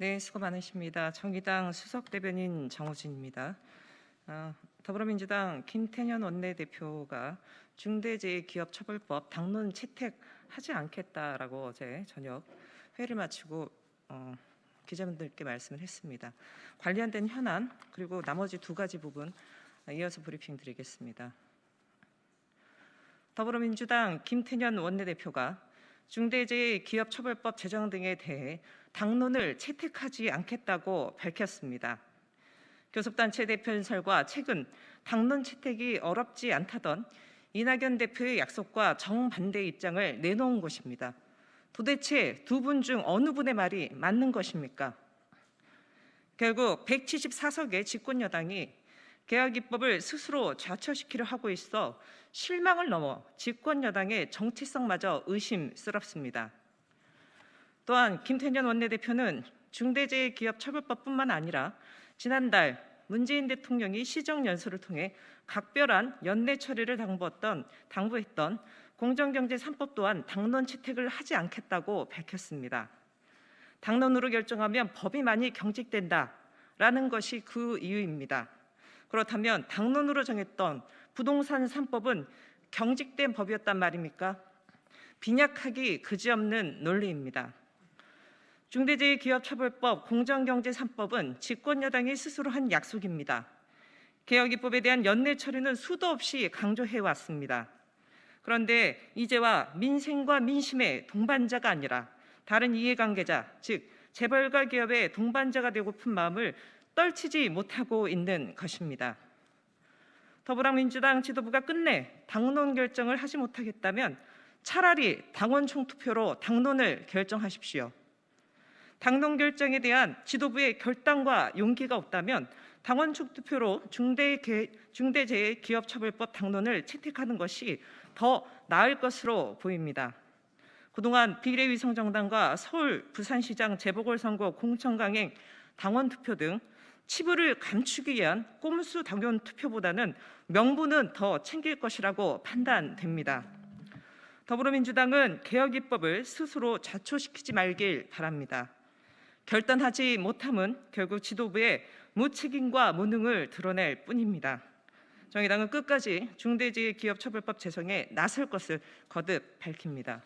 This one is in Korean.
네, 수고 많으십니다. 정의당 수석 대변인 정호진입니다. 아, 더불어민주당 김태년 원내대표가 중대재해기업처벌법 당론 채택하지 않겠다라고 어제 저녁 회의를 마치고 어, 기자분들께 말씀을 했습니다. 관련된 현안 그리고 나머지 두 가지 부분 이어서 브리핑 드리겠습니다. 더불어민주당 김태년 원내대표가 중대재해기업처벌법 제정 등에 대해 당론을 채택하지 않겠다고 밝혔습니다. 교섭단체 대표 연설과 최근 당론 채택이 어렵지 않다던 이낙연 대표의 약속과 정반대 입장을 내놓은 것입니다. 도대체 두 분 중 어느 분의 말이 맞는 것입니까? 결국 174석의 집권 여당이 개혁 입법을 스스로 좌초시키려 하고 있어 실망을 넘어 집권 여당의 정체성마저 의심스럽습니다. 또한 김태년 원내대표는 중대재해기업처벌법뿐만 아니라 지난달 문재인 대통령이 시정 연설을 통해 각별한 연내 처리를 당부했던 당부했던 공정경제 3법 또한 당론 채택을 하지 않겠다고 밝혔습니다. 당론으로 결정하면 법이 많이 경직된다라는 것이 그 이유입니다. 그렇다면 당론으로 정했던 부동산 3법은 경직된 법이었단 말입니까? 빈약하기 그지없는 논리입니다. 중대재해기업처벌법, 공정경제 3법은 집권 여당이 스스로 한 약속입니다. 개혁 입법에 대한 연내 처리는 수도 없이 강조해 왔습니다. 그런데 이제와 민생과 민심의 동반자가 아니라 다른 이해관계자, 즉 재벌가 기업의 동반자가 되고픈 마음을 떨치지 못하고 있는 것입니다. 더불어민주당 지도부가 끝내 당론 결정을 하지 못하겠다면 차라리 당원 총투표로 당론을 결정하십시오. 당론 결정에 대한 지도부의 결단과 용기가 없다면 당원 총투표로 중대재해기업처벌법 당론을 채택하는 것이 더 나을 것으로 보입니다. 그동안 비례위성 정당과 서울 부산시장 재보궐선거 공천강행 당원 투표 등 치부를 감추기 위한 꼼수 당원 투표보다는 명분은 더 챙길 것이라고 판단됩니다. 더불어민주당은 개혁 입법을 스스로 좌초시키지 말길 바랍니다. 결단하지 못함은 결국 지도부의 무책임과 무능을 드러낼 뿐입니다. 정의당은 끝까지 중대재해기업처벌법 제정에 나설 것을 거듭 밝힙니다.